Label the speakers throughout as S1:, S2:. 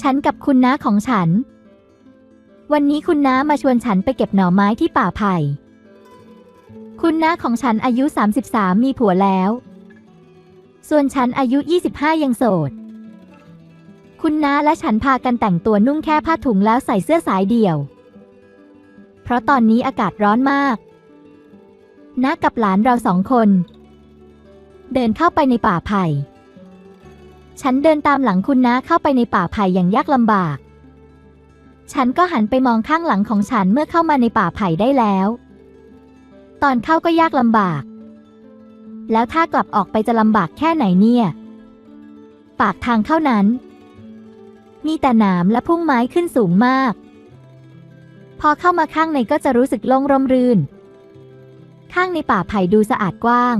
S1: ฉันกับคุณน้าของฉัน วันนี้คุณน้ามาชวนฉันไปเก็บหน่อไม้ที่ป่าไผ่ คุณน้าของฉันอายุ 33 มีผัวแล้ว ส่วนฉันอายุ 25 ยังโสด คุณน้าและฉันพากันแต่งตัวนุ่งแค่ผ้าถุงแล้วใส่เสื้อสายเดี่ยว เพราะตอนนี้อากาศร้อนมาก น้ากับหลานเราสองคน เดินเข้าไปในป่าไผ่ ฉันเดินตามหลังคุณน้าเข้าไปในป่าไผ่อย่างยากลำบาก ฉันก็หันไปมองข้างหลังของฉันเมื่อเข้ามาในป่าไผ่ได้แล้ว ตอนเข้าก็ยากลำบาก แล้วถ้ากลับออกไปจะลำบากแค่ไหนเนี่ย ปากทางเข้านั้น มีแต่หนามและพุ่งไม้ขึ้นสูงมาก พอเข้ามาข้างในก็จะรู้สึกโล่งร่มรื่น ข้างในป่าไผ่ดูสะอาดกว้าง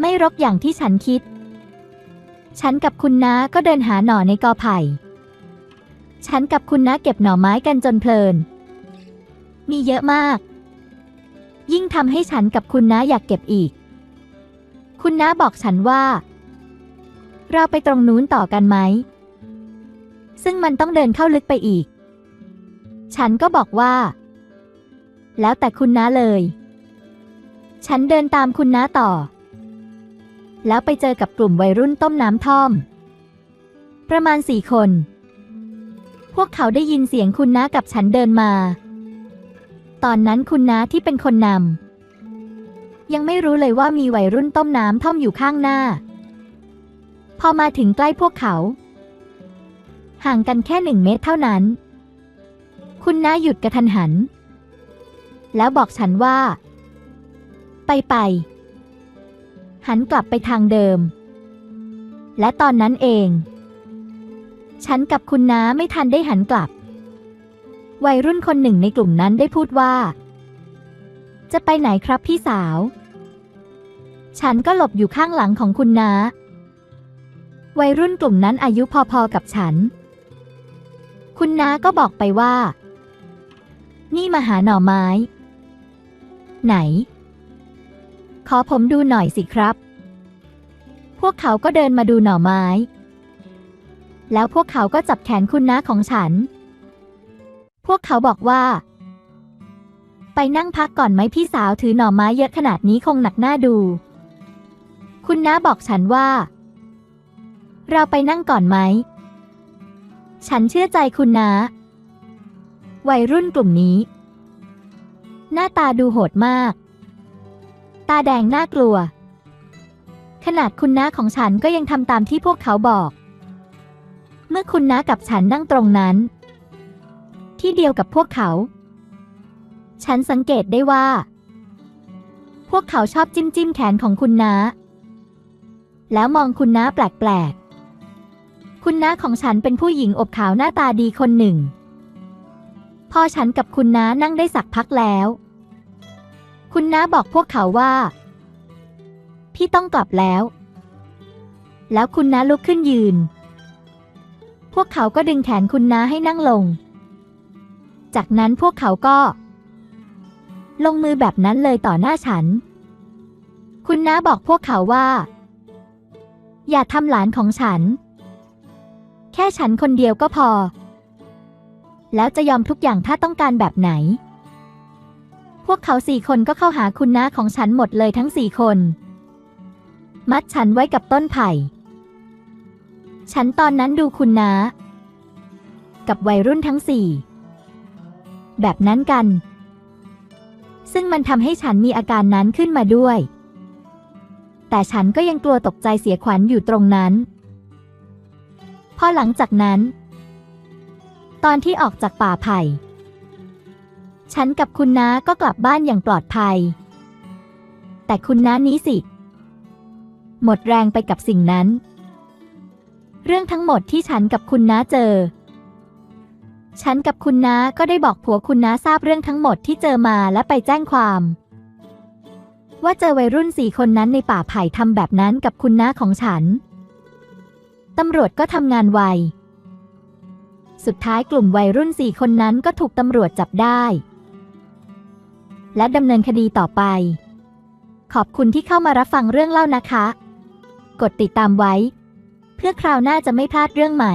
S1: ไม่รกอย่างที่ฉันคิด ฉันกับคุณน้าก็เดินหาหน่อในกอไผ่ ฉันกับคุณน้าเก็บหน่อไม้กันจนเพลิน มีเยอะมาก ยิ่งทำให้ฉันกับคุณน้าอยากเก็บอีก คุณน้าบอกฉันว่า เราไปตรงนู้นต่อกันไหม ซึ่งมันต้องเดินเข้าลึกไปอีก ฉันก็บอกว่า แล้วแต่คุณน้าเลย ฉันเดินตามคุณน้าต่อ แล้วไปเจอกับกลุ่มวัยรุ่นต้มน้ำท่อม ประมาณสี่คน พวกเขาได้ยินเสียงคุณน้ากับฉันเดินมา ตอนนั้นคุณน้าที่เป็นคนนำยังไม่รู้เลยว่ามีวัยรุ่นต้มน้ำท่อมอยู่ข้างหน้า พอมาถึงใกล้พวกเขา ห่างกันแค่หนึ่งเมตรเท่านั้น คุณน้าหยุดกระทันหัน แล้วบอกฉันว่า ไปไป หันกลับไปทางเดิม และตอนนั้นเอง ฉันกับคุณน้าไม่ทันได้หันกลับ วัยรุ่นคนหนึ่งในกลุ่มนั้นได้พูดว่า จะไปไหนครับพี่สาว ฉันก็หลบอยู่ข้างหลังของคุณน้า วัยรุ่นกลุ่มนั้นอายุพอๆกับฉัน คุณน้าก็บอกไปว่า นี่มาหาหน่อไม้ ไหน อผมดูหน่อยสิครับ พวกเขาก็เดินมาดูหน่อไม้ แล้วพวกเขาก็จับแขนคุณน้าของฉัน พวกเขาบอกว่า ไปนั่งพักก่อนไหมพี่สาวถือหน่อไม้เยอะขนาดนี้คงหนักหน้าดู คุณน้าบอกฉันว่า เราไปนั่งก่อนไหม ฉันเชื่อใจคุณน้า วัยรุ่นกลุ่มนี้ หน้าตาดูโหดมากาแดงน่ากลัว ขนาดคุณน้าของฉันก็ยังทำตามที่พวกเขาบอก เมื่อคุณน้ากับฉันนั่งตรงนั้น ที่เดียวกับพวกเขา ฉันสังเกตได้ว่า พวกเขาชอบจิ้มจิ้มแขนของคุณน้า แล้วมองคุณน้าแปลกๆ คุณน้าของฉันเป็นผู้หญิงอบขาวหน้าตาดีคนหนึ่ง พอฉันกับคุณน้านั่งได้สักพักแล้ว คุณน้าบอกพวกเขาว่า พี่ต้องกลับแล้ว แล้วคุณน้าลุกขึ้นยืน พวกเขาก็ดึงแขนคุณน้าให้นั่งลง จากนั้นพวกเขาก็ ลงมือแบบนั้นเลยต่อหน้าฉัน คุณน้าบอกพวกเขาว่า อย่าทำหลานของฉัน แค่ฉันคนเดียวก็พอ แล้วจะยอมทุกอย่างถ้าต้องการแบบไหน วกเขาสี่คนก็เข้าหาคุณน้าของฉันหมดเลยทั้งสี่คน มัดฉันไว้กับต้นไผ่ ฉันตอนนั้นดูคุณน้า กับวัยรุ่นทั้งสี่แบบนั้นกัน ซึ่งมันทำให้ฉันมีอาการนั้นขึ้นมาด้วย แต่ฉันก็ยังกลัวตกใจเสียขวัญอยู่ตรงนั้นพอหลังจากนั้น ตอนที่ออกจากป่าไผ่ ฉันกับคุณน้าก็กลับบ้านอย่างปลอดภัย แต่คุณน้านี้สิ หมดแรงไปกับสิ่งนั้น เรื่องทั้งหมดที่ฉันกับคุณน้าเจอ ฉันกับคุณน้าก็ได้บอกผัวคุณน้าทราบเรื่องทั้งหมดที่เจอมาและไปแจ้งความ ว่าเจอวัยรุ่นสี่คนนั้นในป่าไผ่ทำแบบนั้นกับคุณน้าของฉัน ตำรวจก็ทำงานไวสุดท้ายกลุ่มวัยรุ่นสี่คนนั้นก็ถูกตำรวจจับได้ และดำเนินคดีต่อไป ขอบคุณที่เข้ามารับฟังเรื่องเล่านะคะ กดติดตามไว้ เพื่อคราวหน้าจะไม่พลาดเรื่องใหม่